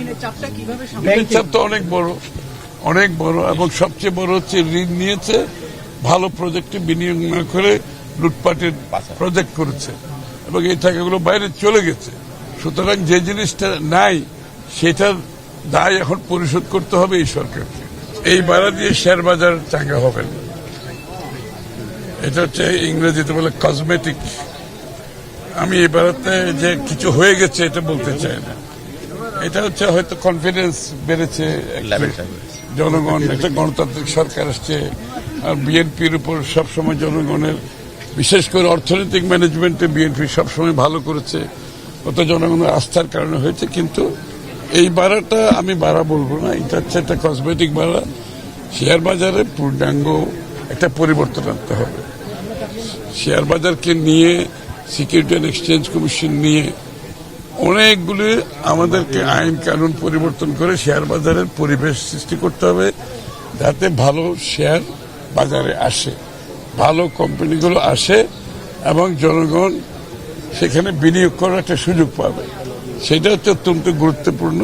ঋণের চাপ তো অনেক বড় অনেক বড়, এবং সবচেয়ে বড় হচ্ছে ঋণ নিয়েছে, ভালো প্রজেক্টে বিনিয়োগ না করে লুটপাটের প্রজেক্ট করেছে, এবং এই টাকাগুলো বাইরে চলে গেছে। সুতরাং যে জিনিসটা নাই, সেটার দায় এখন পরিশোধ করতে হবে এই সরকারকে। এই বাড়া দিয়ে শেয়ার বাজার চাঙ্গা হবে না। এটা হচ্ছে ইংরেজিতে বলে কসমেটিক আমি এই বাড়াতে যে কিছু হয়ে গেছে, এটা বলতে চাই না। এটা হচ্ছে হয়তো কনফিডেন্স বেড়েছে। জনগণ একটা গণতান্ত্রিক সরকার আসছে আর বিএনপির উপর সবসময় জনগণের বিশেষ করে অর্থনৈতিক ম্যানেজমেন্টে বিএনপি সবসময় ভালো করেছে অত জনগণের আস্থার কারণে হয়েছে কিন্তু এই বাড়াটা আমি বাড়া বলব না এটা হচ্ছে একটা কসমেটিক বাড়া। শেয়ার বাজারে পূর্ণাঙ্গ একটা পরিবর্তন আনতে হবে। শেয়ার বাজারকে নিয়ে সিকিউরিটি অ্যান্ড এক্সচেঞ্জ কমিশন নিয়ে অনেকগুলি আমাদেরকে আইন কানুন পরিবর্তন করে শেয়ার বাজারের পরিবেশ সৃষ্টি করতে হবে যাতে ভালো শেয়ার বাজারে আসে, ভালো কোম্পানিগুলো আসে এবং জনগণ সেখানে বিনিয়োগ করার একটা সুযোগ পাবে। সেটা হচ্ছে অত্যন্ত গুরুত্বপূর্ণ।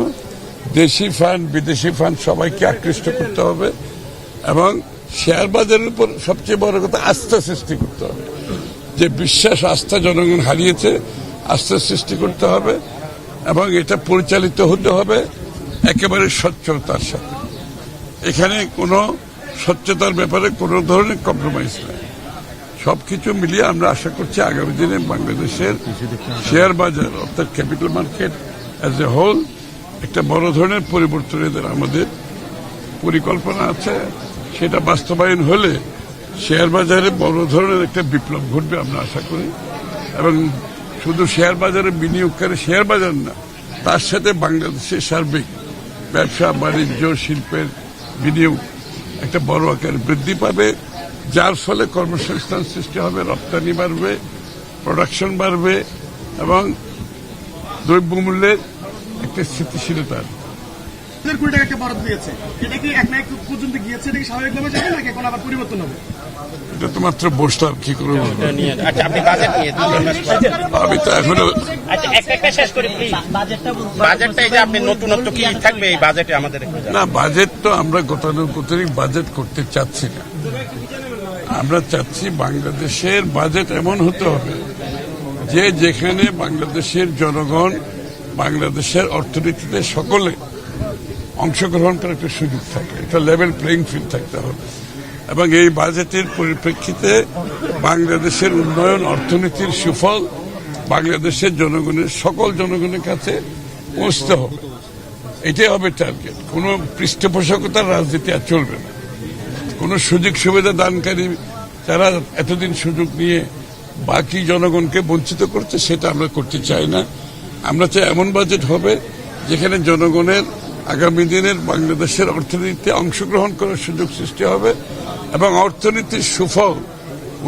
দেশি ফান্ড, বিদেশি ফান্ড সবাইকে আকৃষ্ট করতে হবে এবং শেয়ার বাজারের উপর সবচেয়ে বড় কথা আস্থা সৃষ্টি করতে হবে। যে বিশ্বাস, আস্থা জনগণ হারিয়েছে আস্থা সৃষ্টি করতে হবে এবং এটা পরিচালিত হতে হবে একেবারে স্বচ্ছতার সাথে। এখানে কোনো স্বচ্ছতার ব্যাপারে কোনো ধরনের কম্প্রোমাইজ নাই। সবকিছু মিলিয়ে আমরা আশা করছি আগামী দিনে বাংলাদেশের শেয়ার বাজার, অর্থাৎ capital market as a whole একটা বড় ধরনের পরিবর্তনের আমাদের পরিকল্পনা আছে। সেটা বাস্তবায়ন হলে শেয়ার বাজারে বড় ধরনের একটা বিপ্লব ঘটবে আমরা আশা করি। এবং শুধু শেয়ার বাজারে বিনিয়োগকারী শেয়ার বাজার না, তার সাথে বাংলাদেশের সার্বিক ব্যবসা, বাণিজ্য, শিল্পের বিনিয়োগ একটা বড় আকারে বৃদ্ধি পাবে, যার ফলে কর্মসংস্থান সৃষ্টি হবে, রপ্তানি বাড়বে প্রোডাকশন বাড়বে এবং দ্রব্যমূল্যের একটা স্থিতিশীলতা হাজার কোটি টাকা একটা বরাদ্দ দিয়েছে এটা কি এক না এক পর্যন্ত গিয়েছে এটা কি স্বাভাবিকভাবে যাবে নাকি এখন আবার পরিবর্তন হবে এটা তো মাত্র বসলাম কি করে? আচ্ছা। আমি তো এখনও আচ্ছা একটা একটা শেষ করি প্লিজ বাজেটটা বলতে- বাজেটটা এই যে আপনি নতুনত্ব কি থাকবে এই বাজেটে আমাদের একটু জানান। না বাজেট তো আমরা গতানুগতিক বাজেট করতে চাচ্ছি না আমরা চাচ্ছি বাংলাদেশের বাজেট এমন হতে হবে যে যেখানে বাংলাদেশের জনগণ বাংলাদেশের অর্থনীতিতে সকলে অংশগ্রহণ করার একটা সুযোগ থাকে। একটা লেভেল প্লেইং ফিল্ড থাকতে হবে। এবং এই বাজেটের পরিপ্রেক্ষিতে বাংলাদেশের উন্নয়ন অর্থনীতির সুফল বাংলাদেশের জনগণের, সকল জনগণের কাছে পৌঁছতে হবে। এটাই হবে টার্গেট কোনো পৃষ্ঠপোষকতার রাজনীতি আর চলবে না। কোনো সুযোগ সুবিধা দানকারী যারা এতদিন সুযোগ নিয়ে বাকি জনগণকে বঞ্চিত করছে, সেটা আমরা করতে চাই না। আমরা চাই এমন বাজেট হবে যেখানে জনগণের আগামী দিনের বাংলাদেশের অর্থনীতিতে অংশগ্রহণ করার সুযোগ সৃষ্টি হবে এবং অর্থনীতির সুফল,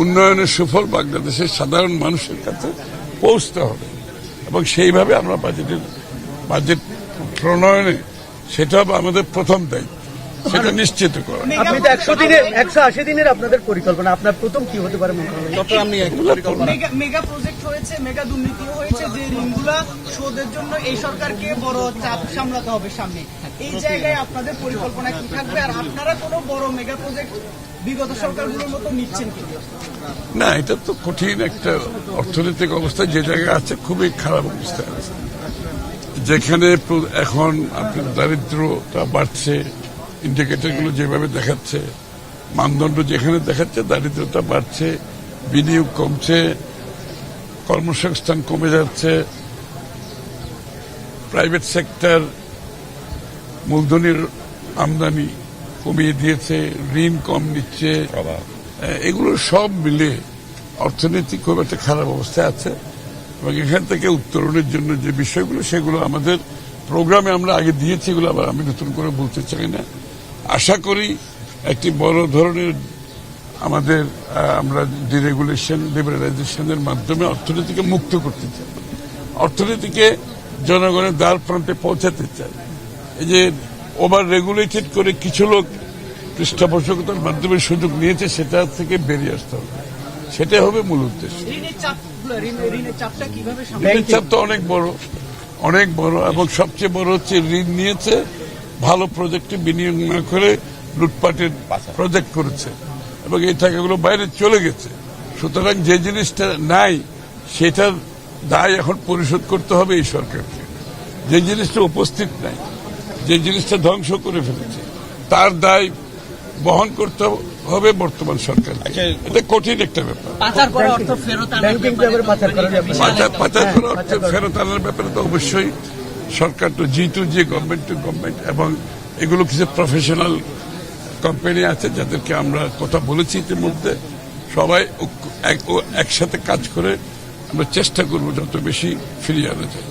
উন্নয়নের সুফল বাংলাদেশের সাধারণ মানুষের কাছে পৌঁছতে হবে। এবং সেইভাবে আমরা বাজেটের বাজেট প্রণয়নে, সেটা হবে আমাদের প্রথম দায়িত্ব। সেটা নিশ্চিত করা। আপনি তো একশো দিনের একশো আশি দিনের আপনাদের পরিকল্পনা। আপনার প্রথম কি হতে পারে মনে মেগা মেগা প্রজেক্ট হয়েছে মেগা দুর্নীতিও হয়েছে যে ঋণগুলা শোধের জন্য এই সরকারকে বড় চাপ সামলাতে হবে সামনে। এই জায়গায় আপনাদের পরিকল্পনা কি থাকবে? আর আপনারা কোনো বড় মেগা প্রজেক্ট বিগত সরকারগুলোর মতো নিচ্ছেন কি? না এটা তো কঠিন একটা অর্থনৈতিক অবস্থা। যে জায়গায় আছে খুবই খারাপ অবস্থা। আছে যেখানে এখন আপনার দারিদ্রতা বাড়ছে ইন্ডিকেটরগুলো যেভাবে দেখাচ্ছে মানদণ্ড যেখানে দেখাচ্ছে দারিদ্রতা বাড়ছে বিনিয়োগ কমছে কর্মসংস্থান কমে যাচ্ছে প্রাইভেট সেক্টর মূলধনের আমদানি কমিয়ে দিয়েছে ঋণ কম নিচ্ছে। এগুলো সব মিলে অর্থনীতি খুব একটা খারাপ অবস্থায় আছে এবং এখান থেকে উত্তরণের জন্য যে বিষয়গুলো সেগুলো আমাদের প্রোগ্রামে আমরা আগে দিয়েছি এগুলো আবার আমি নতুন করে বলতে চাই না। আশা করি একটি বড় ধরনের আমাদের আমরা ডিরেগুলেশন লিবারালাইজেশনের মাধ্যমে অর্থনীতিকে মুক্ত করতে চাই। অর্থনীতিকে জনগণের দ্বার প্রান্তে পৌঁছাতে চাই। এই যে ওভার রেগুলেটেড করে কিছু লোক পৃষ্ঠপোষকতার মাধ্যমে সুযোগ নিয়েছে সেটা থেকে বেরিয়ে আসতে হবে। সেটাই হবে মূল উদ্দেশ্য। ঋণের চাপ তো অনেক বড় অনেক বড় এবং সবচেয়ে বড় হচ্ছে ঋণ নিয়েছে ভালো প্রজেক্টে বিনিয়োগ না করে লুটপাটের প্রজেক্ট করেছে এবং এই টাকাগুলো বাইরে চলে গেছে। সুতরাং যে জিনিসটা নাই সেটার দায় এখন পরিশোধ করতে হবে এই সরকারকে। যে জিনিসটা উপস্থিত নাই যে জিনিসটা ধ্বংস করে ফেলেছে তার দায় বহন করতে হবে বর্তমান সরকার আচ্ছা, এটা কঠিন একটা ব্যাপার। পাচার করা অর্থ ফেরত আনার ব্যাপারে করার হ্যাঁ, করা অর্থ ফেরত আনার ব্যাপারে তো অবশ্যই সরকার তো G to G government to government এবং এগুলো কিছু প্রফেশনাল কোম্পানি আছে যাদেরকে আমরা কথা বলেছি ইতিমধ্যে। সবাই একসাথে কাজ করে আমরা চেষ্টা করব যত বেশি ফিরিয়ে আনা যায়।